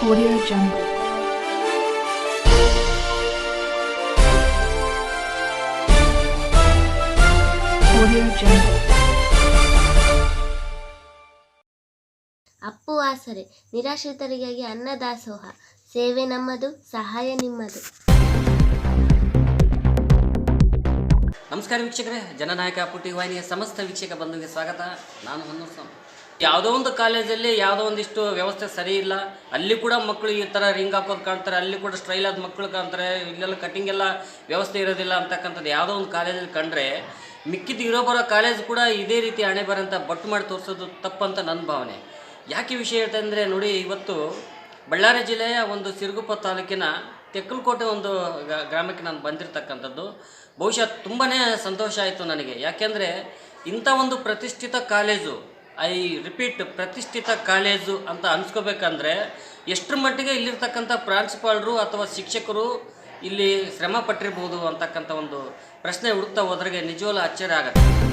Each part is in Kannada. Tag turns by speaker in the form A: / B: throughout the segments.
A: Audio Jungle. Audio Jungle.
B: Appu ಆಸರೆ ನಿರಾಶ್ರಿತರಿಗಾಗಿ ಅನ್ನದಾಸೋಹ ಸೇವೆ ನಮ್ಮದು ಸಹಾಯ ನಿಮ್ಮದು
C: ನಮಸ್ಕಾರ ವೀಕ್ಷಕರೇ ಜನನಾಯಕ ಪುಟ್ಟಿ ವಾಹಿನಿಯ ಸಮಸ್ತ ವೀಕ್ಷಕ ಬಂಧುವಿಗೆ ಸ್ವಾಗತ ನಾನು ಹೊನ್ನೂರು ಸ್ವಾಮಿ ಯಾವುದೋ ಒಂದು ಕಾಲೇಜಲ್ಲಿ ಯಾವುದೋ ಒಂದಿಷ್ಟು ವ್ಯವಸ್ಥೆ ಸರಿ ಇಲ್ಲ. ಅಲ್ಲಿ ಕೂಡ ಮಕ್ಕಳು ಈ ಥರ ರಿಂಗ್ ಹಾಕೋದು ಕಾಣ್ತಾರೆ, ಅಲ್ಲಿ ಕೂಡ ಸ್ಟ್ರೈಲ್ ಆದ ಮಕ್ಕಳು ಕಾಣ್ತಾರೆ, ಇಲ್ಲೆಲ್ಲ ಕಟಿಂಗ್ ಎಲ್ಲ ವ್ಯವಸ್ಥೆ ಇರೋದಿಲ್ಲ ಅಂತಕ್ಕಂಥದ್ದು ಯಾವುದೋ ಒಂದು ಕಾಲೇಜಲ್ಲಿ ಕಂಡ್ರೆ ಮಿಕ್ಕಿದ ಇರೋ ಬರೋ ಕಾಲೇಜ್ ಕೂಡ ಇದೇ ರೀತಿ ಹಣೆ ಬರೋಂಥ ಬಟ್ಟು ಮಾಡಿ ತೋರಿಸೋದು ತಪ್ಪಂತ ನನ್ನ ಭಾವನೆ. ಯಾಕೆ ವಿಷಯ ಹೇಳ್ತಂದರೆ ನೋಡಿ, ಇವತ್ತು ಬಳ್ಳಾರಿ ಜಿಲ್ಲೆಯ ಒಂದು ಸಿರುಗುಪ್ಪ ತಾಲೂಕಿನ ತೆಕ್ಕಲಕೋಟೆ ಒಂದು ಗ್ರಾಮಕ್ಕೆ ನಾನು ಬಂದಿರತಕ್ಕಂಥದ್ದು. ಬಹುಶಃ ತುಂಬಾ ಸಂತೋಷ ಆಯಿತು ನನಗೆ. ಯಾಕೆಂದರೆ ಇಂಥ ಒಂದು ಪ್ರತಿಷ್ಠಿತ ಕಾಲೇಜು ಐ ರಿಪೀಟ್ ಪ್ರತಿಷ್ಠಿತ ಕಾಲೇಜು ಅಂತ ಅನ್ಸ್ಕೋಬೇಕಂದ್ರೆ ಎಷ್ಟರ ಮಟ್ಟಿಗೆ ಇಲ್ಲಿರ್ತಕ್ಕಂಥ ಪ್ರಾಂಶುಪಾಲರು ಅಥವಾ ಶಿಕ್ಷಕರು ಇಲ್ಲಿ ಶ್ರಮ ಪಟ್ಟಿರ್ಬೋದು ಅಂತಕ್ಕಂಥ ಒಂದು ಪ್ರಶ್ನೆ ಹುಡುಕ್ತಾ ಹೋದ್ರಿಗೆ ನಿಜವಲ್ಲ ಆಶ್ಚರ್ಯ ಆಗತ್ತೆ.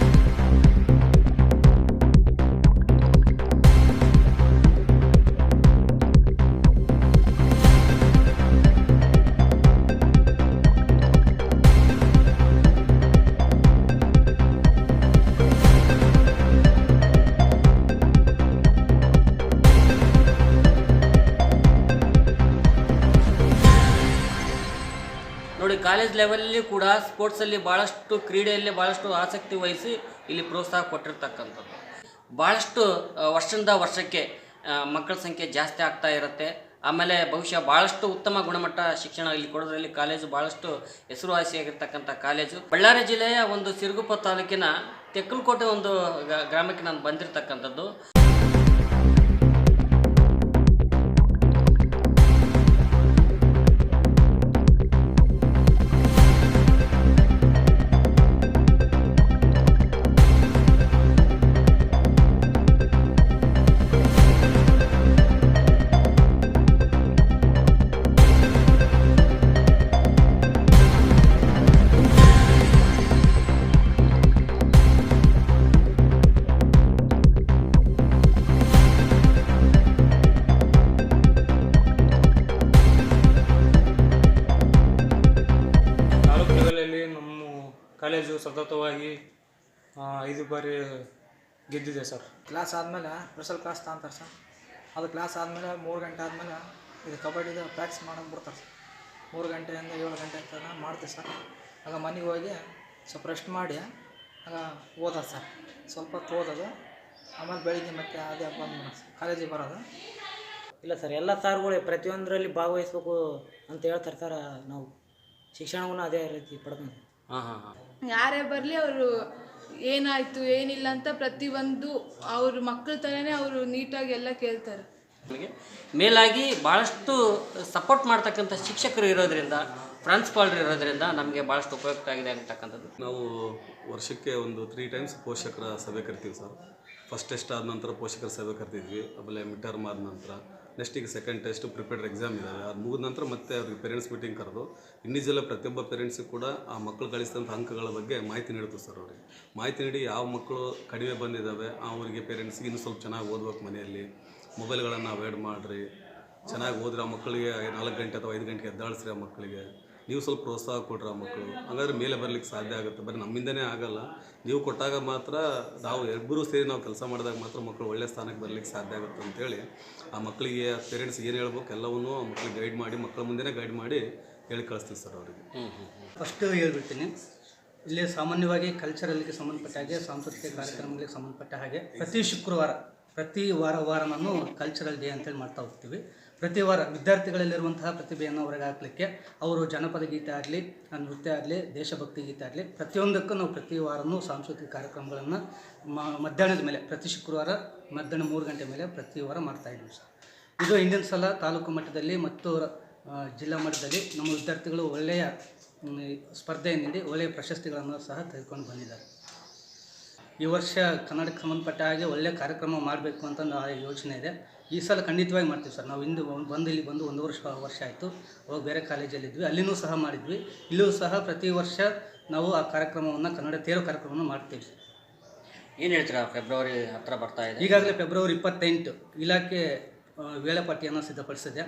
C: ಕಾಲೇಜ್ ಲೆವೆಲಲ್ಲಿ ಕೂಡ ಸ್ಪೋರ್ಟ್ಸಲ್ಲಿ ಭಾಳಷ್ಟು ಕ್ರೀಡೆಯಲ್ಲಿ ಭಾಳಷ್ಟು ಆಸಕ್ತಿ ವಹಿಸಿ ಇಲ್ಲಿ ಪ್ರೋತ್ಸಾಹ ಕೊಟ್ಟಿರ್ತಕ್ಕಂಥದ್ದು. ಭಾಳಷ್ಟು ವರ್ಷದಿಂದ ವರ್ಷಕ್ಕೆ ಮಕ್ಕಳ ಸಂಖ್ಯೆ ಜಾಸ್ತಿ ಆಗ್ತಾ ಇರುತ್ತೆ. ಆಮೇಲೆ ಬಹುಶಃ ಭಾಳಷ್ಟು ಉತ್ತಮ ಗುಣಮಟ್ಟ ಶಿಕ್ಷಣ ಇಲ್ಲಿ ಕೊಡೋದ್ರಲ್ಲಿ ಕಾಲೇಜು ಭಾಳಷ್ಟು ಹೆಸರುವಾಸಿಯಾಗಿರ್ತಕ್ಕಂಥ ಕಾಲೇಜು ಬಳ್ಳಾರಿ ಜಿಲ್ಲೆಯ ಒಂದು ಸಿರುಗುಪ್ಪ ತಾಲೂಕಿನ ತೆಕ್ಕಲ್ಕೋಟೆ ಒಂದು ಗ್ರಾಮಕ್ಕೆ ನಾನು ಬಂದಿರತಕ್ಕಂಥದ್ದು.
D: ಸತತವಾಗಿ ಐದು ಬಾರಿ ಗೆದ್ದಿದೆ ಸರ್.
E: ಕ್ಲಾಸ್ ಆದಮೇಲೆ ಸ್ಪೆಷಲ್ ಕ್ಲಾಸ್ ತಗೊಂತಾರೆ ಸರ್. ಅದು ಕ್ಲಾಸ್ ಆದಮೇಲೆ ಮೂರು ಗಂಟೆ ಆದಮೇಲೆ ಇದು ಕಬಡ್ಡಿದು ಪ್ರಾಕ್ಟೀಸ್ ಮಾಡೋಕೆ ಬಿಡ್ತಾರೆ ಸರ್. ಮೂರು ಗಂಟೆಯಿಂದ ಏಳು ಗಂಟೆ ತನಕ ಮಾಡ್ತೀವಿ ಸರ್. ಆಗ ಮನೆಗೆ ಹೋಗಿ ಸ್ವಲ್ಪ ರೆಸ್ಟ್ ಮಾಡಿ ಆಗ ಓದೋದು ಸರ್. ಸ್ವಲ್ಪ ಹೊತ್ತು ಓದೋದು ಆಮೇಲೆ ಬೆಳಿಗ್ಗೆ ಮತ್ತೆ ಅದೇ ಬಂದು ಕಾಲೇಜಿಗೆ ಬರೋದು.
F: ಇಲ್ಲ ಸರ್ ಎಲ್ಲ ಸಾರ್ಗಳು ಪ್ರತಿಯೊಂದರಲ್ಲಿ ಭಾಗವಹಿಸ್ಬೇಕು ಅಂತ ಹೇಳ್ತಾರೆ ಸರ್. ನಾವು ಶಿಕ್ಷಣವನ್ನು ಅದೇ ರೀತಿ ಪಡ್ಕೊಂಡು
G: ಯಾರೇ ಬರಲಿ ಅವರು ಏನಾಯ್ತು ಏನಿಲ್ಲ ಅಂತ ಪ್ರತಿಯೊಂದು ಅವ್ರ ಮಕ್ಕಳ ಥರನೇ ಅವರು ನೀಟಾಗಿ ಎಲ್ಲ ಕೇಳ್ತಾರೆ.
C: ಮೇಲಾಗಿ ಭಾಳಷ್ಟು ಸಪೋರ್ಟ್ ಮಾಡ್ತಕ್ಕಂಥ ಶಿಕ್ಷಕರು ಇರೋದ್ರಿಂದ ಪಾಲ್ರಿ ಇರೋದ್ರಿಂದ ನಮಗೆ ಭಾಳಷ್ಟು ಉಪಯುಕ್ತ ಆಗಿದೆ ಅಂತಕ್ಕಂಥದ್ದು.
H: ನಾವು ವರ್ಷಕ್ಕೆ ಒಂದು ತ್ರೀ ಟೈಮ್ಸ್ ಪೋಷಕರ ಸಭೆ ಕರಿತೀವಿ ಸರ್. ಫಸ್ಟ್ ಟೆಸ್ಟ್ ಆದ ನಂತರ ಪೋಷಕರ ಸಭೆ ಕರಿತಿದ್ವಿ ಆಮೇಲೆ ಮಿಡ್ ಟರ್ಮ್ ಆದ ನಂತರ. Next second test prepared exam ಇದ್ದಾವೆ ಅದು ಮುಗಿದ ನಂತರ ಮತ್ತೆ ಅವ್ರಿಗೆ ಪೇರೆಂಟ್ಸ್ ಮೀಟಿಂಗ್ ಕರೆದು ಇಂಡಿವಿಜುವಲ್ ಪ್ರತಿಯೊಬ್ಬ ಪೇರೆಂಟ್ಸಿಗೆ ಕೂಡ ಆ ಮಕ್ಕಳು ಗಳಿಸಿದಂಥ ಅಂಕಗಳ ಬಗ್ಗೆ ಮಾಹಿತಿ ನೀಡುತ್ತೆ ಸರ್ ಅವ್ರಿಗೆ. ಮಾಹಿತಿ ನೀಡಿ ಯಾವ ಮಕ್ಕಳು ಕಡಿಮೆ ಬಂದಿದ್ದಾವೆ ಅವರಿಗೆ ಪೇರೆಂಟ್ಸ್ಗೆ ಇನ್ನೂ ಸ್ವಲ್ಪ ಚೆನ್ನಾಗಿ ಓದ್ಬೇಕು ಮನೆಯಲ್ಲಿ. ಮೊಬೈಲ್ಗಳನ್ನು ಅವಾಯ್ಡ್ ಮಾಡಿರಿ. ಚೆನ್ನಾಗಿ ಓದ್ರಿ ಆ ಮಕ್ಕಳಿಗೆ ನಾಲ್ಕು ಗಂಟೆ ಅಥವಾ ಐದು ಗಂಟೆಗೆ ಎದ್ದಾಳಿಸ್ರಿ ಆ ಮಕ್ಕಳಿಗೆ. ನೀವು ಸ್ವಲ್ಪ ಪ್ರೋತ್ಸಾಹ ಕೊಡ್ರಿ ಆ ಮಕ್ಕಳು. ಹಾಗಾದ್ರೆ ಮೇಲೆ ಬರ್ಲಿಕ್ಕೆ ಸಾಧ್ಯ ಆಗುತ್ತೆ. ಬರೀ ನಮ್ಮಿಂದನೇ ಆಗಲ್ಲ. ನೀವು ಕೊಟ್ಟಾಗ ಮಾತ್ರ ನಾವು ಇಬ್ಬರು ಸೇರಿ ನಾವು ಕೆಲಸ ಮಾಡಿದಾಗ ಮಾತ್ರ ಮಕ್ಕಳು ಒಳ್ಳೆ ಸ್ಥಾನಕ್ಕೆ ಬರ್ಲಿಕ್ಕೆ ಸಾಧ್ಯ ಆಗುತ್ತೆ ಅಂತೇಳಿ ಆ ಮಕ್ಕಳಿಗೆ ಪೇರೆಂಟ್ಸ್ ಏನು ಹೇಳ್ಬೇಕು ಎಲ್ಲವನ್ನೂ ಆ ಮಕ್ಕಳಿಗೆ ಗೈಡ್ ಮಾಡಿ, ಮಕ್ಕಳ ಮುಂದೆನೇ ಗೈಡ್ ಮಾಡಿ ಹೇಳಿ ಕಳಿಸ್ತೀವಿ ಸರ್ ಅವರಿಗೆ.
I: ಫಸ್ಟು ಹೇಳ್ಬಿಡ್ತೀನಿ. ಇಲ್ಲಿ ಸಾಮಾನ್ಯವಾಗಿ ಕಲ್ಚರಲ್ಗೆ ಸಂಬಂಧಪಟ್ಟ ಹಾಗೆ, ಸಾಂಸ್ಕೃತಿಕ ಕಾರ್ಯಕ್ರಮಗಳಿಗೆ ಸಂಬಂಧಪಟ್ಟ ಹಾಗೆ ಪ್ರತಿ ಶುಕ್ರವಾರ ಪ್ರತಿ ವಾರ ವಾರ ನಾನು ಕಲ್ಚರಲ್ ಡೇ ಅಂತೇಳಿ ಮಾಡ್ತಾ ಹೋಗ್ತೀವಿ. ಪ್ರತಿ ವಾರ ವಿದ್ಯಾರ್ಥಿಗಳಲ್ಲಿರುವಂತಹ ಪ್ರತಿಭೆಯನ್ನು ಹೊರಗೆ ಹಾಕಲಿಕ್ಕೆ ಅವರು ಜನಪದ ಗೀತೆ ಆಗಲಿ ನೃತ್ಯ ಆಗಲಿ, ದೇಶಭಕ್ತಿ ಗೀತೆ ಆಗಲಿ, ಪ್ರತಿಯೊಂದಕ್ಕೂ ನಾವು ಪ್ರತಿ ವಾರನೂ ಸಾಂಸ್ಕೃತಿಕ ಕಾರ್ಯಕ್ರಮಗಳನ್ನು ಮಧ್ಯಾಹ್ನದ ಮೇಲೆ ಪ್ರತಿ ಶುಕ್ರವಾರ ಮಧ್ಯಾಹ್ನ ಮೂರು ಗಂಟೆ ಮೇಲೆ ಪ್ರತಿ ವಾರ ಮಾಡ್ತಾ ಇದ್ದೀವಿ ಸರ್. ಇದು ಹಿಂದಿನ ಸಲ ತಾಲೂಕು ಮಟ್ಟದಲ್ಲಿ ಮತ್ತು ಜಿಲ್ಲಾ ಮಟ್ಟದಲ್ಲಿ ನಮ್ಮ ವಿದ್ಯಾರ್ಥಿಗಳು ಒಳ್ಳೆಯ ಸ್ಪರ್ಧೆಯನ್ನು ನೀಡಿ ಒಳ್ಳೆಯ ಪ್ರಶಸ್ತಿಗಳನ್ನು ಸಹ ತೆಗೆದುಕೊಂಡು ಬಂದಿದ್ದಾರೆ. ಈ ವರ್ಷ ಕನ್ನಡಕ್ಕೆ ಸಂಬಂಧಪಟ್ಟ ಹಾಗೆ ಒಳ್ಳೆಯ ಕಾರ್ಯಕ್ರಮ ಮಾಡಬೇಕು ಅಂತ ಯೋಚನೆ ಇದೆ. ಈ ಸಲ ಖಂಡಿತವಾಗಿ ಮಾಡ್ತೀವಿ ಸರ್. ನಾವು ಹಿಂದೆ ಬಂದು ಇಲ್ಲಿ ಬಂದು ಒಂದು ವರ್ಷ ವರ್ಷ ಆಯಿತು. ಅವಾಗ ಬೇರೆ ಕಾಲೇಜಲ್ಲಿದ್ವಿ. ಅಲ್ಲಿನೂ ಸಹ ಮಾಡಿದ್ವಿ. ಇಲ್ಲೂ ಸಹ ಪ್ರತಿ ವರ್ಷ ನಾವು ಆ ಕಾರ್ಯಕ್ರಮವನ್ನು ಕನ್ನಡ ತೇರು ಕಾರ್ಯಕ್ರಮವನ್ನು ಮಾಡ್ತೀವಿ
C: ಏನು ಹೇಳ್ತೀರಾ? ಫೆಬ್ರವರಿ ಹತ್ರ ಬರ್ತಾ ಇದೆ.
I: ಈಗಾಗಲೇ ಫೆಬ್ರವರಿ ಇಪ್ಪತ್ತೆಂಟು ಇಲಾಖೆ ವೇಳಾಪಟ್ಟಿಯನ್ನು ಸಿದ್ಧಪಡಿಸಿದೆ.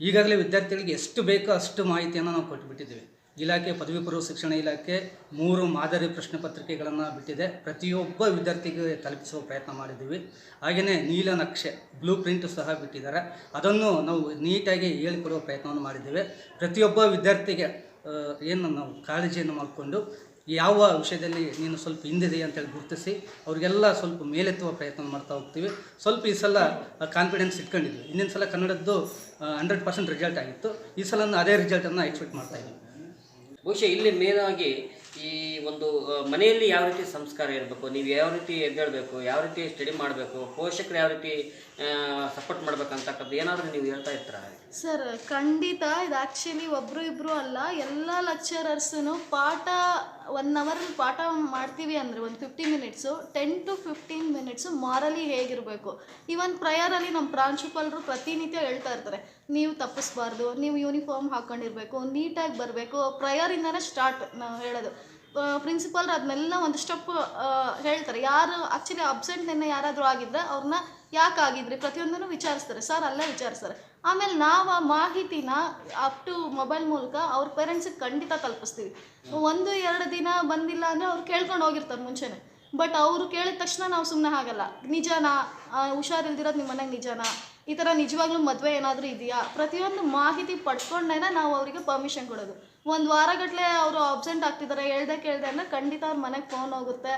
I: ಈಗಾಗಲೇ ವಿದ್ಯಾರ್ಥಿಗಳಿಗೆ ಎಷ್ಟು ಬೇಕೋ ಅಷ್ಟು ಮಾಹಿತಿಯನ್ನು ನಾವು ಕೊಟ್ಟುಬಿಟ್ಟಿದ್ದೀವಿ ಇಲಾಖೆ ಪದವಿ ಪೂರ್ವ ಶಿಕ್ಷಣ ಇಲಾಖೆ ಮೂರು ಮಾದರಿ ಪ್ರಶ್ನೆ ಪತ್ರಿಕೆಗಳನ್ನು ಬಿಟ್ಟಿದೆ. ಪ್ರತಿಯೊಬ್ಬ ವಿದ್ಯಾರ್ಥಿಗೆ ತಲುಪಿಸುವ ಪ್ರಯತ್ನ ಮಾಡಿದ್ದೀವಿ. ಹಾಗೆಯೇ ನೀಲನಕ್ಷೆ ಬ್ಲೂ ಪ್ರಿಂಟ್ ಸಹ ಬಿಟ್ಟಿದ್ದಾರೆ. ಅದನ್ನು ನಾವು ನೀಟಾಗಿ ಹೇಳಿಕೊಡುವ ಪ್ರಯತ್ನವನ್ನು ಮಾಡಿದ್ದೇವೆ. ಪ್ರತಿಯೊಬ್ಬ ವಿದ್ಯಾರ್ಥಿಗೆ ಏನು ನಾವು ಕಾಳಜಿಯನ್ನು ಮಾಡಿಕೊಂಡು ಯಾವ ವಿಷಯದಲ್ಲಿ ನೀನು ಸ್ವಲ್ಪ ಹಿಂದಿದೆ ಅಂತೇಳಿ ಗುರುತಿಸಿ, ಅವರಿಗೆಲ್ಲ ಸ್ವಲ್ಪ ಮೇಲೆತ್ತುವ ಪ್ರಯತ್ನ ಮಾಡ್ತಾ ಹೋಗ್ತೀವಿ. ಸ್ವಲ್ಪ ಈ ಸಲ ಕಾನ್ಫಿಡೆನ್ಸ್ ಇಟ್ಕೊಂಡಿದ್ವಿ. ಹಿಂದಿನ ಸಲ ಕನ್ನಡದ್ದು ಹಂಡ್ರೆಡ್ ಪರ್ಸೆಂಟ್ ರಿಸಲ್ಟ್ ಆಗಿತ್ತು. ಈ ಸಲ ಅದೇ ರಿಸಲ್ಟನ್ನು ಎಕ್ಸ್ಪೆಕ್ಟ್ ಮಾಡ್ತಾ ಇದ್ದೀವಿ.
C: ಬಹುಶಃ ಇಲ್ಲಿ ಮೇನ್ ಆಗಿ ಈ ಒಂದು ಮನೆಯಲ್ಲಿ ಯಾವ ರೀತಿ ಸಂಸ್ಕಾರ ಇರಬೇಕು, ನೀವು ಯಾವ ರೀತಿ ಎದ್ದೇಳಬೇಕು, ಯಾವ ರೀತಿ ಸ್ಟಡಿ ಮಾಡಬೇಕು, ಪೋಷಕರು ಯಾವ ರೀತಿ ಸಪೋರ್ಟ್ ಮಾಡ್ಬೇಕಂತಕ್ಕದ್ದು ಏನಾದರೂ ನೀವು ಹೇಳ್ತಾ ಇರ್ತೀರಾ?
J: ಸರ್, ಖಂಡಿತ ಇದು ಆ್ಯಕ್ಚುಲಿ ಒಬ್ಬರು ಇಬ್ಬರು ಅಲ್ಲ, ಎಲ್ಲ ಲೆಕ್ಚರರ್ಸೂ ಪಾಠ ಒನ್ ಅವರಲ್ಲಿ ಪಾಠ ಮಾಡ್ತೀವಿ ಅಂದರೆ ಒಂದು fifty minutes ten to fifteen minutes morally ಹೇಗಿರಬೇಕು? ಈವನ್ ಪ್ರಯರಲ್ಲಿ ನಮ್ಮ ಪ್ರಾಂಶುಪಾಲರು ಪ್ರತಿನಿತ್ಯ ಹೇಳ್ತಾ ಇರ್ತಾರೆ, ನೀವು ತಪ್ಪಿಸ್ಬಾರ್ದು, ನೀವು ಯೂನಿಫಾರ್ಮ್ ಹಾಕ್ಕೊಂಡಿರ್ಬೇಕು ನೀಟಾಗಿ ಬರಬೇಕು ಪ್ರಯರಿಂದನೇ ಸ್ಟಾರ್ಟ್ ನಾವು ಹೇಳೋದು. ಪ್ರಿನ್ಸಿಪಾಲ್ರು ಅದನ್ನೆಲ್ಲ ಒಂದು ಸ್ಟೆಪ್ ಹೇಳ್ತಾರೆ. ಯಾರು ಆ್ಯಕ್ಚುಲಿ ಅಬ್ಸೆಂಟ್ ನಿನ್ನೆ ಯಾರಾದರೂ ಆಗಿದ್ರೆ ಅವ್ರನ್ನ ಯಾಕೆ ಆಗಿದ್ರಿ? ಪ್ರತಿಯೊಂದನ್ನು ವಿಚಾರಿಸ್ತಾರೆ. ಸರ್ ಅಲ್ಲೇ ವಿಚಾರಿಸ್ತಾರೆ. ಆಮೇಲೆ ನಾವು ಆ ಮಾಹಿತಿನ ಅಪ್ ಟು ಮೊಬೈಲ್ ಮೂಲಕ ಅವ್ರ ಪೇರೆಂಟ್ಸಿಗೆ ಖಂಡಿತ ತಲುಪಿಸ್ತೀವಿ ಒಂದು, ಎರಡು ದಿನ ಬಂದಿಲ್ಲ ಅಂದರೆ ಅವ್ರು ಕೇಳ್ಕೊಂಡು ಹೋಗಿರ್ತಾರೆ ಮುಂಚೆನೆ. ಬಟ್ ಅವರು ಕೇಳಿದ ತಕ್ಷಣ ನಾವು ಸುಮ್ಮನೆ ಆಗಲ್ಲ ನಿಜನಾ ಹುಷಾರಿಲ್ದಿರೋದು ನಿಮ್ಮ ಮನೆಗೆ ನಿಜನಾ? ಈ ಥರ ನಿಜವಾಗ್ಲೂ ಮದುವೆ ಏನಾದರೂ ಇದೆಯಾ? ಪ್ರತಿಯೊಂದು ಮಾಹಿತಿ ಪಡ್ಕೊಂಡೇನೆ ನಾವು ಅವರಿಗೆ ಪರ್ಮಿಷನ್ ಕೊಡೋದು. ಒಂದು ವಾರಗಟ್ಟಲೆ ಅವರು ಅಬ್ಸೆಂಟ್ ಆಗ್ತಿದ್ದಾರೆ ಹೇಳ್ದೆ ಕೇಳ್ದೆ ಅಂದರೆ ಖಂಡಿತ ಅವ್ರ ಮನೆಗೆ ಫೋನ್ ಹೋಗುತ್ತೆ.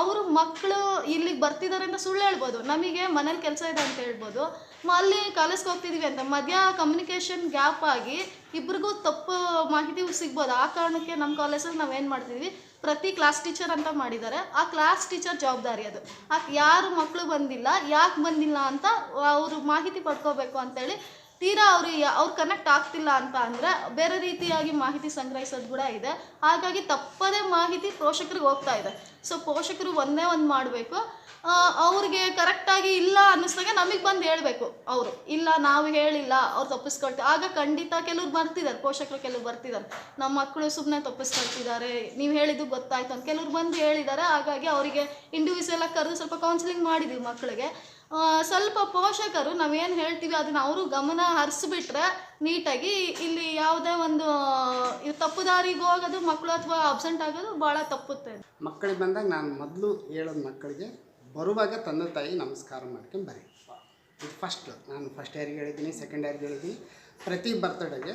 J: ಅವರು ಮಕ್ಕಳು ಇಲ್ಲಿಗೆ ಬರ್ತಿದ್ದಾರೆ ಅಂತ ಸುಳ್ಳು ಹೇಳ್ಬೋದು. ನಮಗೆ ಮನೇಲಿ ಕೆಲಸ ಇದೆ ಅಂತ ಹೇಳ್ಬೋದು. ಅಲ್ಲಿ ಕಾಲೇಜ್ಗೆ ಹೋಗ್ತಿದೀವಿ ಅಂತ. ಮಧ್ಯ ಕಮ್ಯುನಿಕೇಷನ್ ಗ್ಯಾಪ್ ಆಗಿ ಇಬ್ರಿಗೂ ತಪ್ಪು ಮಾಹಿತಿ ಸಿಗ್ಬೋದು. ಆ ಕಾರಣಕ್ಕೆ ನಮ್ಮ ಕಾಲೇಜಲ್ಲಿ ಏನು ಮಾಡ್ತಿದ್ವಿ? ಪ್ರತಿ ಕ್ಲಾಸ್ ಟೀಚರ್ ಅಂತ ಮಾಡಿದ್ದಾರೆ. ಆ ಕ್ಲಾಸ್ ಟೀಚರ್ ಜವಾಬ್ದಾರಿ ಅದು. ಯಾರು ಮಕ್ಕಳು ಬಂದಿಲ್ಲ, ಯಾಕೆ ಬಂದಿಲ್ಲ ಅಂತ ಅವರು ಮಾಹಿತಿ ಪಡ್ಕೋಬೇಕು ಅಂತೇಳಿ ತೀರಾ ಅವರು ಅವ್ರು ಕನೆಕ್ಟ್ ಆಗ್ತಿಲ್ಲ ಅಂತ ಅಂದರೆ ಬೇರೆ ರೀತಿಯಾಗಿ ಮಾಹಿತಿ ಸಂಗ್ರಹಿಸೋದು ಕೂಡ ಇದೆ. ಹಾಗಾಗಿ ತಪ್ಪದೇ ಮಾಹಿತಿ ಪೋಷಕರಿಗೆ ಹೋಗ್ತಾ ಇದೆ. ಸೊ ಪೋಷಕರು ಒಂದೇ ಒಂದು ಮಾಡಬೇಕು. ಅವ್ರಿಗೆ ಕರೆಕ್ಟಾಗಿ ಇಲ್ಲ ಅನ್ನಿಸ್ದಾಗ ನಮಗೆ ಬಂದು ಹೇಳಬೇಕು ಅವರು. ಇಲ್ಲ, ನಾವು ಹೇಳಿಲ್ಲ, ಅವ್ರು ತಪ್ಪಿಸ್ಕೊಳ್ತೀವಿ ಆಗ ಖಂಡಿತ ಕೆಲವ್ರು ಬರ್ತಿದ್ದಾರೆ ಪೋಷಕರು ಕೆಲವ್ರು ಬರ್ತಿದ್ದಾರೆ ನಮ್ಮ ಮಕ್ಕಳು ಸುಮ್ಮನೆ ತಪ್ಪಿಸ್ಕೊಳ್ತಿದ್ದಾರೆ ನೀವು ಹೇಳಿದ್ದು ಗೊತ್ತಾಯ್ತು ಅಂತ ಕೆಲವ್ರು ಬಂದು ಹೇಳಿದ್ದಾರೆ ಹಾಗಾಗಿ ಅವರಿಗೆ ಇಂಡಿವಿಜುವಲ್ ಆಗಿ ಕರೆದು ಸ್ವಲ್ಪ ಕೌನ್ಸಿಲಿಂಗ್ ಮಾಡಿದ್ದೀವಿ ಮಕ್ಕಳಿಗೆ ಸ್ವಲ್ಪ ಪೋಷಕರು ನಾವೇನು ಹೇಳ್ತೀವಿ ಅದನ್ನು ಅವರು ಗಮನ ಹರಿಸ್ಬಿಟ್ರೆ ನೀಟಾಗಿ ಇಲ್ಲಿ ಯಾವುದೇ ಒಂದು ಇದು ತಪ್ಪು ದಾರಿಗೆ ಹೋಗೋದು ಮಕ್ಕಳು ಅಥವಾ ಅಬ್ಸೆಂಟ್ ಆಗೋದು ಭಾಳ ತಪ್ಪುತ್ತೆ.
K: ಮಕ್ಕಳಿಗೆ ಬಂದಾಗ ನಾನು ಮೊದಲು ಹೇಳೋದು ಮಕ್ಕಳಿಗೆ, ಬರುವಾಗ ತಂದೆ ತಾಯಿ ನಮಸ್ಕಾರ ಮಾಡ್ಕೊಂಡು ಬರೀ ಇದು ಫಸ್ಟ್ ನಾನು ಫಸ್ಟ್ ಇಯರ್ಗೆ ಹೇಳಿದ್ದೀನಿ ಸೆಕೆಂಡ್ ಇಯರ್ಗೆ ಹೇಳಿದ್ದೀನಿ. ಪ್ರತಿ ಬರ್ತಡೆಗೆ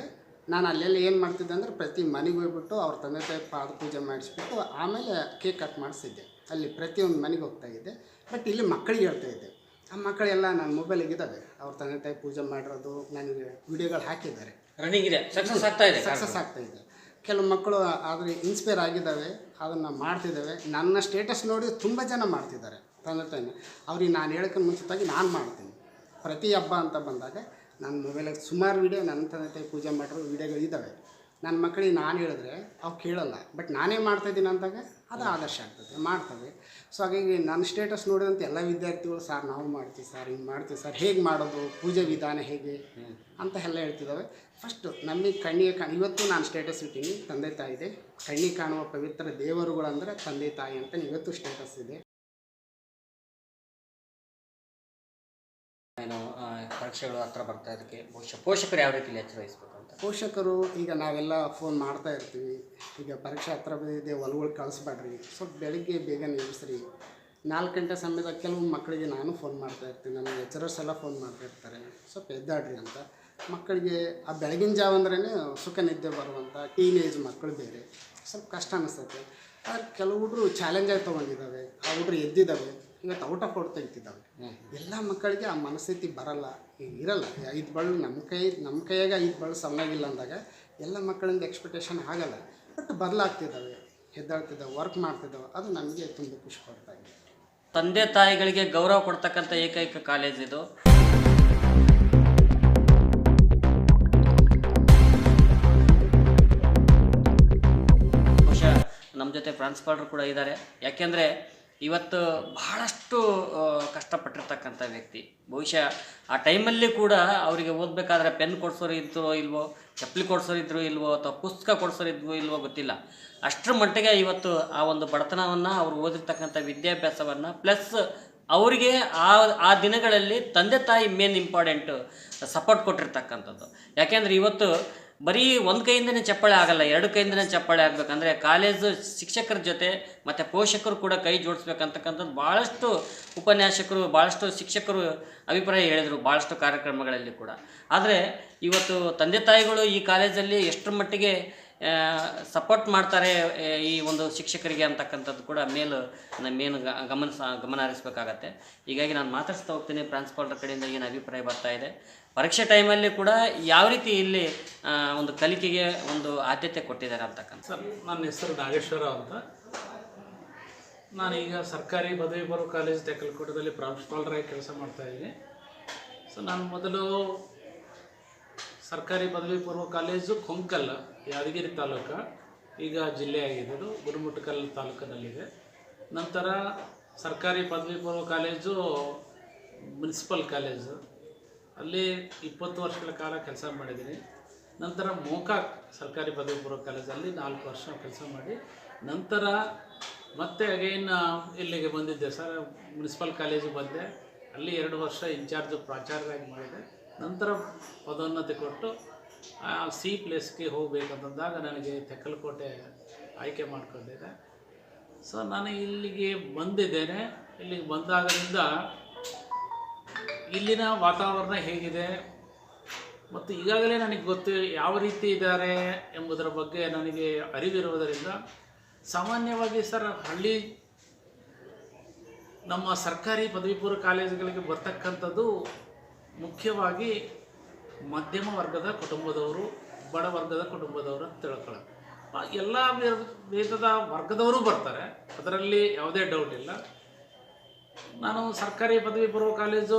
K: ನಾನು ಅಲ್ಲೆಲ್ಲ ಏನು ಮಾಡ್ತಿದ್ದೆ ಅಂದರೆ ಪ್ರತಿ ಮನೆಗೆ ಹೋಗ್ಬಿಟ್ಟು ಅವ್ರ ತಂದೆ ತಾಯಿ ಪಾದ ಪೂಜೆ ಮಾಡಿಸ್ಬಿಟ್ಟು ಆಮೇಲೆ ಕೇಕ್ ಕಟ್ ಮಾಡಿಸಿದ್ದೆ. ಅಲ್ಲಿ ಪ್ರತಿಯೊಂದು ಮನೆಗೆ ಹೋಗ್ತಾ ಇದ್ದೆ. ಬಟ್ ಇಲ್ಲಿ ಮಕ್ಕಳಿಗೆ ಹೇಳ್ತಾ ಇದ್ದೆ. ಆ ಮಕ್ಕಳೆಲ್ಲ ನನ್ನ ಮೊಬೈಲಿಗೆ ಇದ್ದಾವೆ. ಅವ್ರ ತಂದೆ ತಾಯಿ ಪೂಜೆ ಮಾಡಿರೋದು ನನಗೆ ವಿಡಿಯೋಗಳು ಹಾಕಿದ್ದಾರೆ.
C: ರನ್ನಿಂಗ್ ಇದೆ. ಸಕ್ಸಸ್ ಆಗ್ತಾ ಇದೆ
K: ಸಕ್ಸಸ್ ಆಗ್ತಾ ಇದೆ. ಕೆಲವು ಮಕ್ಕಳು ಆದರೆ ಇನ್ಸ್ಪೈರ್ ಆಗಿದ್ದಾವೆ ಅದನ್ನು ಮಾಡ್ತಿದ್ದಾವೆ. ನನ್ನ ಸ್ಟೇಟಸ್ ನೋಡಿ ತುಂಬ ಜನ ಮಾಡ್ತಿದ್ದಾರೆ ತಂದೆ ತಾಯಿ ಅವ್ರಿಗೆ ನಾನು ಹೇಳೋಕ್ಕೆ ಮುಂಚಿತವಾಗಿ ನಾನು ಮಾಡ್ತೀನಿ. ಪ್ರತಿ ಹಬ್ಬ ಅಂತ ಬಂದಾಗ ನನ್ನ ಮೊಬೈಲಲ್ಲಿ ಸುಮಾರು ವಿಡಿಯೋ ನನ್ನ ತಂದೆ ತಾಯಿ ಪೂಜೆ ಮಾಡಿರೋ ವೀಡಿಯೋಗಳು ಇದ್ದಾವೆ. ನನ್ನ ಮಕ್ಕಳಿಗೆ ನಾನು ಹೇಳಿದ್ರೆ ಅವು ಕೇಳಲ್ಲ. ಬಟ್ ನಾನೇ ಮಾಡ್ತಾಯಿದ್ದೀನಿ ಅಂದಾಗ ಅದು ಆದರ್ಶ ಆಗ್ತದೆ ಮಾಡ್ತವೆ ಸೊ ಹಾಗಾಗಿ ನನ್ನ ಸ್ಟೇಟಸ್ ನೋಡಿದಂಥ ಎಲ್ಲ ವಿದ್ಯಾರ್ಥಿಗಳು, ಸರ್, ನಾವು ಮಾಡ್ತೀವಿ, ಸರ್, ಹಿಂಗೆ ಮಾಡ್ತೀವಿ, ಸರ್, ಹೇಗೆ ಮಾಡೋದು, ಪೂಜೆ ವಿಧಾನ ಹೇಗೆ? ಅಂತ ಎಲ್ಲ ಹೇಳ್ತಿದ್ದಾವೆ. ಫಸ್ಟು ನಮಗೆ ಕಣ್ಣಿಗೆ ಕಾಣ, ಇವತ್ತು ನಾನು ಸ್ಟೇಟಸ್ ಇಟ್ಟೀನಿ, ತಂದೆ ತಾಯಿ ಇದೆ ಕಣ್ಣಿಗೆ ಕಾಣುವ ಪವಿತ್ರ ದೇವರುಗಳಂದರೆ ತಂದೆ ತಾಯಿ ಅಂತ ಇವತ್ತು ಸ್ಟೇಟಸ್ ಇದೆ.
C: ಪರೀಕ್ಷೆಗಳು ಹತ್ರ ಬರ್ತಾ ಇದಕ್ಕೆ ಬಹುಶಃ ಪೋಷಕರು ಯಾವ ರೀತಿ ಎಚ್ಚರ ವಹಿಸ್ಬೇಕು ಅಂತ?
K: ಪೋಷಕರು ಈಗ ನಾವೆಲ್ಲ ಫೋನ್ ಮಾಡ್ತಾ ಇರ್ತೀವಿ. ಈಗ ಪರೀಕ್ಷೆ ಹತ್ರ ಬಂದಿದೆ ಹೊಲಗಳು ಕಳಿಸ್ಬೇಡ್ರಿ. ಸ್ವಲ್ಪ ಬೆಳಿಗ್ಗೆ ಬೇಗ ನಿಲ್ಲಿಸ್ರಿ ನಾಲ್ಕು ಗಂಟೆ ಸಮಯದಾಗ ಕೆಲವು ಮಕ್ಕಳಿಗೆ ನಾನು ಫೋನ್ ಮಾಡ್ತಾ ಇರ್ತೀನಿ. ನನಗೆ ಲೆಕ್ಚರರ್ಸ್ ಎಲ್ಲ ಫೋನ್ ಮಾಡ್ತಾ ಇರ್ತಾರೆ. ಸ್ವಲ್ಪ ಎದ್ದಾಡ್ರಿ ಅಂತ. ಮಕ್ಕಳಿಗೆ ಆ ಬೆಳಗಿನ ಜಾವ ಅಂದ್ರೇ ಸುಖ ನಿದ್ದೆ ಬರುವಂಥ ಟೀನೇಜ್ ಮಕ್ಕಳು ಬೇರೆ. ಸ್ವಲ್ಪ ಕಷ್ಟ ಅನಿಸ್ತೈತೆ. ಆದರೆ ಕೆಲವು ಹುಡುಗರು ಚಾಲೆಂಜಾಗಿ ತೊಗೊಂಡಿದ್ದಾವೆ ಆ ಹುಡುಗರು ಎದ್ದಿದ್ದಾವೆ ಇವತ್ತು ಔಟ್ ಆಫ್ ಔಟ್ ತೆಗಿತಿದ್ದಾವೆ ಎಲ್ಲ ಮಕ್ಕಳಿಗೆ ಆ ಮನಸ್ಥಿತಿ ಬರಲ್ಲ. ಇರಲ್ಲ. ಐದು ಬಳ್ಳು ನಮ್ಮ ಕೈ, ನಮ್ಮ ಕೈಯಾಗ ಐದು ಬಳ್ಳು ಸಮನಾಗಿಲ್ಲ ಅಂದಾಗ ಎಲ್ಲ ಮಕ್ಕಳಿಂದ ಎಕ್ಸ್ಪೆಕ್ಟೇಷನ್ ಆಗಲ್ಲ. ಬಟ್ ಬದಲಾಗ್ತಿದ್ದಾವೆ ಎದ್ದಾಡ್ತಿದ್ದಾವೆ ವರ್ಕ್ ಮಾಡ್ತಿದ್ದಾವೆ, ಅದು ನಮಗೆ ತುಂಬ ಖುಷಿ ಕೊಡ್ತಾ
C: ತಂದೆ ತಾಯಿಗಳಿಗೆ ಗೌರವ ಕೊಡ್ತಕ್ಕಂಥ ಏಕೈಕ ಕಾಲೇಜ್ ಇದು. ನಮ್ಮ ಜೊತೆ ಪ್ರಾನ್ಸ್ಪಾಲ್ರು ಕೂಡ ಇದ್ದಾರೆ. ಯಾಕೆಂದರೆ ಇವತ್ತು ಬಹಳಷ್ಟು ಕಷ್ಟಪಟ್ಟಿರ್ತಕ್ಕಂಥ ವ್ಯಕ್ತಿ. ಬಹುಶಃ ಆ ಟೈಮಲ್ಲಿ ಕೂಡ ಅವರಿಗೆ ಓದಬೇಕಾದ್ರೆ ಪೆನ್ ಕೊಡ್ಸೋರು ಇದ್ರೋ ಇಲ್ವೋ, ಚಪ್ಪಲಿ ಕೊಡ್ಸೋರು ಇದ್ರು ಇಲ್ವೋ, ಅಥವಾ ಪುಸ್ತಕ ಕೊಡ್ಸೋರು ಇದ್ವೋ ಇಲ್ವೋ ಗೊತ್ತಿಲ್ಲ. ಅಷ್ಟರ ಮಟ್ಟಿಗೆ ಇವತ್ತು ಆ ಒಂದು ಬಡತನವನ್ನು ಅವರು ಓದಿರ್ತಕ್ಕಂಥ ವಿದ್ಯಾಭ್ಯಾಸವನ್ನು, ಪ್ಲಸ್ ಅವರಿಗೆ ಆ ಆ ದಿನಗಳಲ್ಲಿ ತಂದೆ ತಾಯಿ ಮೇನ್ ಇಂಪಾರ್ಟೆಂಟು ಸಪೋರ್ಟ್ ಕೊಟ್ಟಿರ್ತಕ್ಕಂಥದ್ದು. ಯಾಕೆಂದರೆ ಇವತ್ತು ಬರೀ ಒಂದು ಕೈಯಿಂದನೇ ಚಪ್ಪಾಳೆ ಆಗಲ್ಲ, ಎರಡು ಕೈಯಿಂದನೇ ಚಪ್ಪಾಳೆ ಆಗಬೇಕಂದ್ರೆ ಕಾಲೇಜು ಶಿಕ್ಷಕರ ಜೊತೆ ಮತ್ತು ಪೋಷಕರು ಕೂಡ ಕೈ ಜೋಡಿಸ್ಬೇಕಂತಕ್ಕಂಥದ್ದು ಭಾಳಷ್ಟು ಉಪನ್ಯಾಸಕರು ಭಾಳಷ್ಟು ಶಿಕ್ಷಕರು ಅಭಿಪ್ರಾಯ ಹೇಳಿದರು ಭಾಳಷ್ಟು ಕಾರ್ಯಕ್ರಮಗಳಲ್ಲಿ ಕೂಡ. ಆದರೆ ಇವತ್ತು ತಂದೆ ತಾಯಿಗಳು ಈ ಕಾಲೇಜಲ್ಲಿ ಎಷ್ಟರ ಮಟ್ಟಿಗೆ ಸಪೋರ್ಟ್ ಮಾಡ್ತಾರೆ ಈ ಒಂದು ಶಿಕ್ಷಕರಿಗೆ ಅಂತಕ್ಕಂಥದ್ದು ಕೂಡ ಮೇಲು ಮೇನು ಗಮನ ಗಮನ ಹರಿಸ್ಬೇಕಾಗತ್ತೆ. ಹೀಗಾಗಿ ನಾನು ಮಾತಾಡ್ಸ್ತಾ ಹೋಗ್ತೀನಿ ಪ್ರಾನ್ಸಿಪಾಲ್ರ ಕಡೆಯಿಂದ ಏನು ಅಭಿಪ್ರಾಯ ಬರ್ತಾ ಇದೆ. ಪರೀಕ್ಷೆ ಟೈಮಲ್ಲಿ ಕೂಡ ಯಾವ ರೀತಿ ಇಲ್ಲಿ ಒಂದು ಕಲಿಕೆಗೆ ಒಂದು ಆದ್ಯತೆ ಕೊಟ್ಟಿದ್ದಾರೆ ಅಂತಕ್ಕಂಥ.
L: ಸರ್, ನನ್ನ ಹೆಸರು ನಾಗೇಶ್ವರ ಅಂತ. ನಾನೀಗ ಸರ್ಕಾರಿ ಪದವಿ ಪೂರ್ವ ಕಾಲೇಜ್ ತೆಕ್ಕಲಕೋಟದಲ್ಲಿ ಪ್ರಾಂಶುಪಾಲರಾಗಿ ಕೆಲಸ ಮಾಡ್ತಾ ಇದ್ದೀನಿ. ಸೊ ನಾನು ಮೊದಲು ಸರ್ಕಾರಿ ಪದವಿ ಪೂರ್ವ ಕಾಲೇಜು ಕೊಂಕಲ್, ಯಾದಗಿರಿ ತಾಲೂಕು. ಈಗ ಜಿಲ್ಲೆ ಆಗಿದೆ ಅದು, ಗುರುಮುಟ್ಕಲ್ ತಾಲೂಕಿನಲ್ಲಿದೆ. ನಂತರ ಸರ್ಕಾರಿ ಪದವಿ ಪೂರ್ವ ಕಾಲೇಜು ಮುನ್ಸಿಪಲ್ ಕಾಲೇಜು. ಅಲ್ಲಿ ಇಪ್ಪತ್ತು ವರ್ಷಗಳ ಕಾಲ ಕೆಲಸ ಮಾಡಿದ್ದೀನಿ. ನಂತರ ಮೋಕಾಕ್ ಸರ್ಕಾರಿ ಪದವಿ ಪೂರ್ವ ಕಾಲೇಜಲ್ಲಿ ನಾಲ್ಕು ವರ್ಷ ಕೆಲಸ ಮಾಡಿ, ನಂತರ ಮತ್ತೆ ಅಗೈನ್ ಇಲ್ಲಿಗೆ ಬಂದಿದ್ದೆ. ಸರ್, ಮುನ್ಸಿಪಲ್ ಕಾಲೇಜಿಗೆ ಬಂದೆ. ಅಲ್ಲಿ ಎರಡು ವರ್ಷ ಇನ್ಚಾರ್ಜ್ ಪ್ರಾಚಾರ್ಯರಾಗಿ ಮಾಡಿದೆ. ನಂತರ ಪದೋನ್ನತಿ ಕೊಟ್ಟು, ಆ ಸಿ ಪ್ಲೇಸ್ಗೆ ಹೋಗಬೇಕಂತಂದಾಗ ನನಗೆ ತೆಕ್ಕಲಕೋಟೆ ಆಯ್ಕೆ ಮಾಡ್ಕೊಂಡಿದ್ದೆ. ಸೊ ನಾನು ಇಲ್ಲಿಗೆ ಬಂದಿದ್ದೇನೆ. ಇಲ್ಲಿಗೆ ಬಂದಾಗದಿಂದ ಇಲ್ಲಿನ ವಾತಾವರಣ ಹೇಗಿದೆ? ಮತ್ತು ಈಗಾಗಲೇ ನನಗೆ ಗೊತ್ತು ಯಾವ ರೀತಿ ಇದ್ದಾರೆ ಎಂಬುದರ ಬಗ್ಗೆ ನನಗೆ ಅರಿವಿರುವುದರಿಂದ ಸಾಮಾನ್ಯವಾಗಿ ಸರ್ ಹಳ್ಳಿ ನಮ್ಮ ಸರ್ಕಾರಿ ಪದವಿ ಪೂರ್ವ ಕಾಲೇಜುಗಳಿಗೆ ಬರ್ತಕ್ಕಂಥದ್ದು ಮುಖ್ಯವಾಗಿ ಮಧ್ಯಮ ವರ್ಗದ ಕುಟುಂಬದವರು, ಬಡ ವರ್ಗದ ಕುಟುಂಬದವರು ಅಂತ ತಿಳ್ಕೊಳ್ಳೋದು ಎಲ್ಲ ವೇದದ ವರ್ಗದವರು ಬರ್ತಾರೆ. ಅದರಲ್ಲಿ ಯಾವುದೇ ಡೌಟ್ ಇಲ್ಲ. ನಾನು ಸರ್ಕಾರಿ ಪದವಿ ಪೂರ್ವ ಕಾಲೇಜು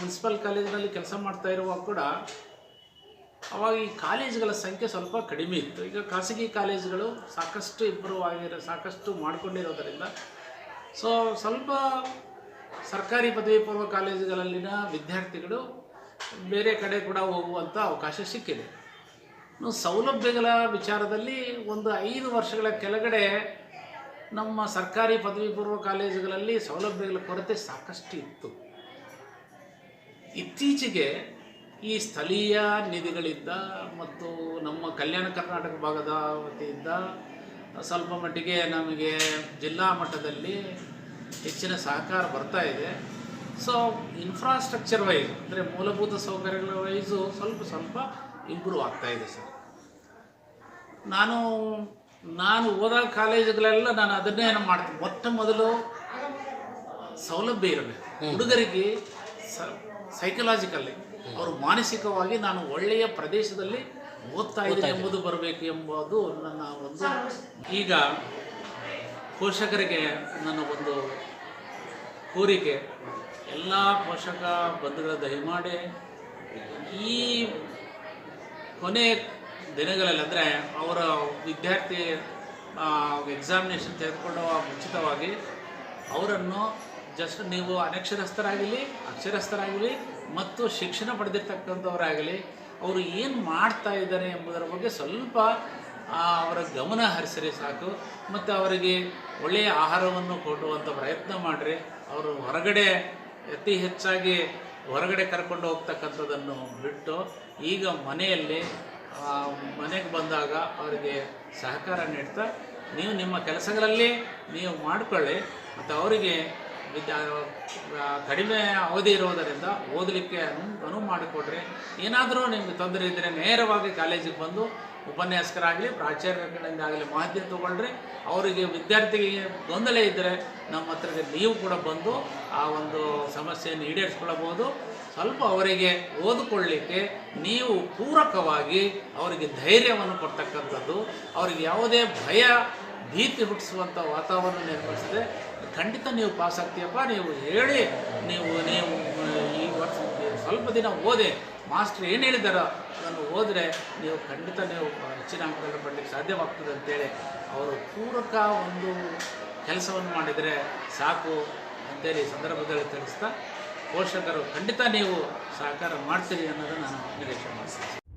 L: ಮುನ್ಸಿಪಲ್ ಕಾಲೇಜಿನಲ್ಲಿ ಕೆಲಸ ಮಾಡ್ತಾ ಇರುವಾಗ ಕೂಡ ಅವಾಗ ಈ ಕಾಲೇಜುಗಳ ಸಂಖ್ಯೆ ಸ್ವಲ್ಪ ಕಡಿಮೆ ಇತ್ತು. ಈಗ ಖಾಸಗಿ ಕಾಲೇಜುಗಳು ಸಾಕಷ್ಟು ಇಂಪ್ರೂವ್ ಆಗಿರೋ, ಸಾಕಷ್ಟು ಮಾಡಿಕೊಂಡಿರೋದರಿಂದ ಸೊ ಸ್ವಲ್ಪ ಸರ್ಕಾರಿ ಪದವಿ ಪೂರ್ವ ಕಾಲೇಜುಗಳಲ್ಲಿನ ವಿದ್ಯಾರ್ಥಿಗಳು ಬೇರೆ ಕಡೆ ಕೂಡ ಹೋಗುವಂಥ ಅವಕಾಶ ಸಿಕ್ಕಿದೆ. ಇನ್ನು ಸೌಲಭ್ಯಗಳ ವಿಚಾರದಲ್ಲಿ ಒಂದು ಐದು ವರ್ಷಗಳ ಕೆಳಗಡೆ ನಮ್ಮ ಸರ್ಕಾರಿ ಪದವಿ ಪೂರ್ವ ಕಾಲೇಜುಗಳಲ್ಲಿ ಸೌಲಭ್ಯಗಳ ಕೊರತೆ ಸಾಕಷ್ಟು ಇತ್ತು. ಇತ್ತೀಚೆಗೆ ಈ ಸ್ಥಳೀಯ ನಿಧಿಗಳಿಂದ ಮತ್ತು ನಮ್ಮ ಕಲ್ಯಾಣ ಕರ್ನಾಟಕ ಭಾಗದ ವತಿಯಿಂದ ಸ್ವಲ್ಪ ಮಟ್ಟಿಗೆ ನಮಗೆ ಜಿಲ್ಲಾ ಮಟ್ಟದಲ್ಲಿ ಹೆಚ್ಚಿನ ಸಹಕಾರ ಬರ್ತಾ ಇದೆ. ಸೊ ಇನ್ಫ್ರಾಸ್ಟ್ರಕ್ಚರ್ ವೈಸ್ ಅಂದರೆ ಮೂಲಭೂತ ಸೌಕರ್ಯಗಳ ವೈಸು ಸ್ವಲ್ಪ ಸ್ವಲ್ಪ ಇಂಪ್ರೂವ್ ಆಗ್ತಾ ಇದೆ ಸರ್. ನಾನು ನಾನು ಓದ ಕಾಲೇಜುಗಳೆಲ್ಲ ನಾನು ಅದನ್ನೇ ಮಾಡ್ತೀನಿ. ಮೊತ್ತ ಮೊದಲು ಸೌಲಭ್ಯ ಇರಬೇಕು. ಹುಡುಗರಿಗೆ ಸೈಕಲಾಜಿಕಲ್ಲಿ ಅವರು ಮಾನಸಿಕವಾಗಿ ನಾನು ಒಳ್ಳೆಯ ಪ್ರದೇಶದಲ್ಲಿ ಓದ್ತಾ ಇದ್ದೀನಿ. ಎಂಬುದು ಬರಬೇಕು ಎಂಬುದು ನನ್ನ ಒಂದು ಈಗ ಪೋಷಕರಿಗೆ ನನ್ನ ಒಂದು ಕೋರಿಕೆ. ಎಲ್ಲ ಪೋಷಕ ಬಂಧುಗಳ ದಯಮಾಡಿ ಈ ಕೊನೆ ದಿನಗಳಲ್ಲಿ ಅಂದರೆ ಅವರ ವಿದ್ಯಾರ್ಥಿ ಎಕ್ಸಾಮಿನೇಷನ್ ತೆಗೆದುಕೊಂಡು ಮುಂಚಿತವಾಗಿ ಅವರನ್ನು ಜಸ್ಟ್ ನೀವು ಅನಕ್ಷರಸ್ಥರಾಗಲಿ, ಅಕ್ಷರಸ್ಥರಾಗಲಿ ಮತ್ತು ಶಿಕ್ಷಣ ಪಡೆದಿರ್ತಕ್ಕಂಥವರಾಗಲಿ ಅವರು ಏನು ಮಾಡ್ತಾ ಇದ್ದಾರೆ ಎಂಬುದರ ಬಗ್ಗೆ ಸ್ವಲ್ಪ ಅವರ ಗಮನ ಹರಿಸಿರಿ ಸಾಕು. ಮತ್ತು ಅವರಿಗೆ ಒಳ್ಳೆಯ ಆಹಾರವನ್ನು ಕೊಡುವಂಥ ಪ್ರಯತ್ನ ಮಾಡಿರಿ. ಅವರು ಹೊರಗಡೆ ಅತಿ ಹೆಚ್ಚಾಗಿ ಹೊರಗಡೆ ಕರ್ಕೊಂಡು ಹೋಗ್ತಕ್ಕಂಥದ್ದನ್ನು ಬಿಟ್ಟು ಈಗ ಮನೆಯಲ್ಲಿ ಮನೆಗೆ ಬಂದಾಗ ಅವರಿಗೆ ಸಹಕಾರ ನೀಡ್ತಾ, ನೀವು ನಿಮ್ಮ ಕೆಲಸಗಳಲ್ಲಿ ನೀವು ಮಾಡಿಕೊಳ್ಳಿ, ಮತ್ತು ಅವರಿಗೆ ವಿದ್ಯಾ ಕಡಿಮೆ ಅವಧಿ ಇರೋದರಿಂದ ಓದಲಿಕ್ಕೆ ಅನು, ಅನುವು ಮಾಡಿಕೊಡ್ರಿ. ಏನಾದರೂ ನಿಮಗೆ ತೊಂದರೆ ಇದ್ದರೆ ನೇರವಾಗಿ ಕಾಲೇಜಿಗೆ ಬಂದು ಉಪನ್ಯಾಸಕರಾಗಲಿ ಪ್ರಾಚಾರ್ಯಗಳಿಂದ ಆಗಲಿ ಮಾಹಿತಿ ತಗೊಳ್ರಿ. ಅವರಿಗೆ ವಿದ್ಯಾರ್ಥಿಗೆ ಗೊಂದಲ ಇದ್ದರೆ ನಮ್ಮ ಹತ್ರಕ್ಕೆ ನೀವು ಕೂಡ ಬಂದು ಆ ಒಂದು ಸಮಸ್ಯೆಯನ್ನು ಈಡೇರಿಸ್ಕೊಳ್ಳಬಹುದು ಸ್ವಲ್ಪ ಅವರಿಗೆ ಓದಿಕೊಳ್ಳಿಕ್ಕೆ ನೀವು ಪೂರಕವಾಗಿ ಅವರಿಗೆ ಧೈರ್ಯವನ್ನು ಕೊಡ್ತಕ್ಕಂಥದ್ದು, ಅವರಿಗೆ ಯಾವುದೇ ಭಯ, ಭೀತಿ ಹುಟ್ಟಿಸುವಂಥ ವಾತಾವರಣ ನಿರ್ಮಿಸಿದೆ ಖಂಡಿತ ನೀವು ಪಾಸ್ ಆಗ್ತೀಯಪ್ಪ ನೀವು ಹೇಳಿ, ನೀವು ನೀವು, ಈ ವರ್ಷ ಸ್ವಲ್ಪ ದಿನ ಓದೆ. ಮಾಸ್ಟ್ರ್ ಏನು ಹೇಳಿದಾರೋ ಅದನ್ನು ಓದಿದ್ರೆ ನೀವು ಖಂಡಿತ ನೀವು ಹೆಚ್ಚಿನ ಅಂಕಗಳನ್ನು ಪಡಲಿಕ್ಕೆ ಸಾಧ್ಯವಾಗ್ತದೆ ಅಂತೇಳಿ ಅವರು ಪೂರಕ ಒಂದು ಕೆಲಸವನ್ನು ಮಾಡಿದರೆ ಸಾಕು ಅಂತೇಳಿ ಸಂದರ್ಭದಲ್ಲಿ ತಿಳಿಸ್ತಾ ಪೋಷಕರು ಖಂಡಿತ ನೀವು ಸಹಕಾರ ಮಾಡ್ತೀರಿ ಅನ್ನೋದನ್ನು ನಾನು ನಿರೀಕ್ಷೆ ಮಾಡ್ತೀನಿ